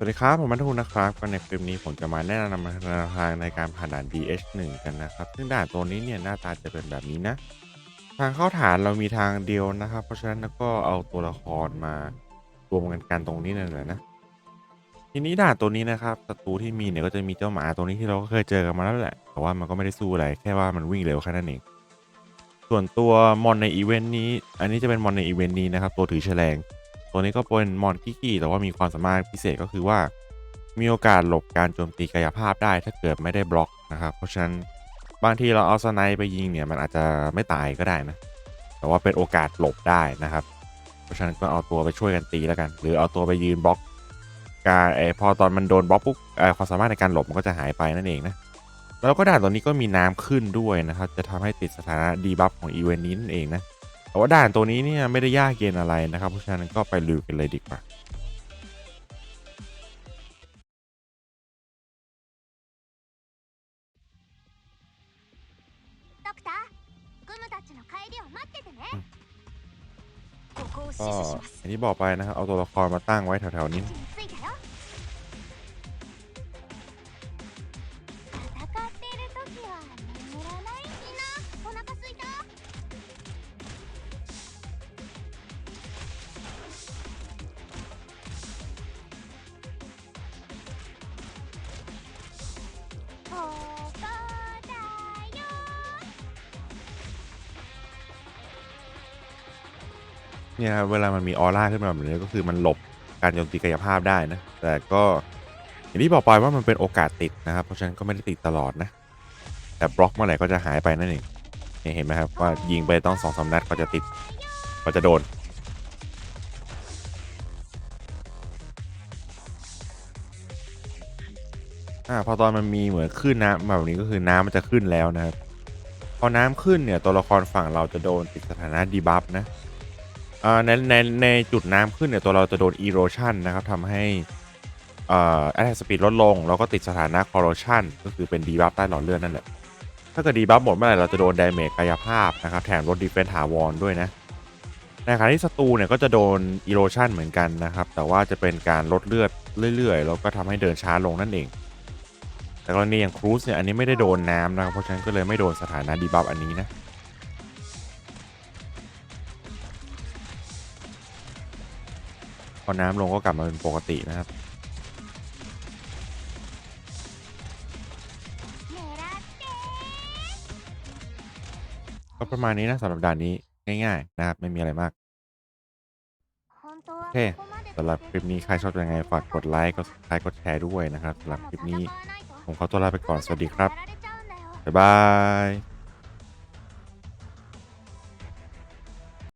สวัสดีครับ ผมมัทุนนะครับก็ในคลิปนี้ผมจะมาแนะนำแนวทางในการผ่านด่าน DH1 กันนะครับ ซึ่งด่านตัวนี้เนี่ยหน้าตาจะเป็นแบบนี้นะ ทางเข้าฐานเรามีทางเดียวนะครับ เพราะฉะนั้นก็เอาตัวละครมารวมกันกันตรงนี้นั่นแหละนะ ทีนี้ด่านตัวนี้นะครับศัตรูที่มีเนี่ยก็จะมีเจ้าหมาตัวนี้ที่เราก็เคยเจอกันมาแล้วแหละ แต่ว่ามันก็ไม่ได้สู้อะไรแค่ว่ามันวิ่งเร็วแค่นั้นเอง ส่วนตัวมอนในอีเวนต์นี้ อันนี้จะเป็นมอนในอีเวนต์นี้นะครับตัวถือแฉลง ตัวนี้ก็เป็นมอนคิกี้แต่ว่ามีความสามารถพิเศษก็คือว่า มีโอกาสหลบการโจมตีกายภาพได้ถ้าเกิดไม่ได้บล็อกนะครับ เพราะฉะนั้นบางทีเราเอาสไนป์ไปยิงเนี่ยมันอาจจะไม่ตายก็ได้นะ แต่ว่าเป็นโอกาสหลบได้นะครับ เพราะฉะนั้นก็เอาตัวไปช่วยกันตีแล้วกัน หรือเอาตัวไปยืนบล็อกการเอพอตอนมันโดนบล็อกปุ๊บเอ่อความสามารถในการหลบมันก็จะหายไปนั่นเองนะแล้วก็ด่านตัวนี้ก็มีน้ำขึ้นด้วยนะครับ จะทำให้ติดสถานะดีบัฟของอีเวนต์นี้นั่นเองนะ ว่าด่านตัวนี้เนี่ยไม่ได้ยากเย็นอะไรนะครับ เพราะฉะนั้นก็ไปลุยกันเลยดีกว่าก็อันนี้บอกไปนะครับเอาตัวละครมาตั้งไว้แถวๆนี้ เนี่ยครับเวลามันมีออร่าขึ้นมาแบบนี้ก็คือมันหลบการโจมตีกายภาพได้นะ แต่ก็อย่างที่บอกไปว่ามันเป็นโอกาสติดนะครับ เพราะฉะนั้นก็ไม่ได้ติดตลอดนะ แต่บล็อกเมื่อไหร่ก็จะหายไปนั่นเองเห็นไหมครับว่ายิงไปต้องสองสามนัดก็จะติดก็จะโดนอ่าพอตอนมันมีเหมือนขึ้นน้ำแบบนี้ก็คือน้ำมันจะขึ้นแล้วนะครับ พอน้ำขึ้นเนี่ยตัวละครฝั่งเราจะโดนติดสถานะดีบัฟนะ ในในในจุดน้ำขึ้นเนี่ยตัวเราจะโดน erosion นะครับทำให้อ่า attack speed ลดลง แล้วก็ติดสถานะ corrosion ก็คือเป็นดีบัฟใต้หลอดเลือดนั่นแหละ ถ้าเกิดดีบัฟหมดเมื่อไหร่เราจะโดน damage กายภาพนะครับ แถมลด defense ถาวรด้วยนะในขณะที่ศัตรูเนี่ยก็จะโดน erosion เหมือนกันนะครับ แต่ว่าจะเป็นการลดเลือดเรื่อยๆ แล้วก็ทำให้เดินช้าลงนั่นเอง แต่กรณีอย่างครูซเนี่ยอันนี้ไม่ได้โดนน้ำนะครับเพราะฉะนั้นก็เลยไม่โดนสถานะดีบัฟอันนี้นะ พอน้ำลงก็กลับมาเป็นปกตินะครับ ก็ประมาณนี้นะสำหรับด่านนี้ง่ายๆนะครับ ไม่มีอะไรมาก โอเคสำหรับคลิปนี้ใครชอบยังไงฝากกดไลค์ก็ใครกดแชร์ด้วยนะครับสำหรับคลิปนี้ผมขอตัวลาไปก่อนสวัสดีครับบ๊ายบาย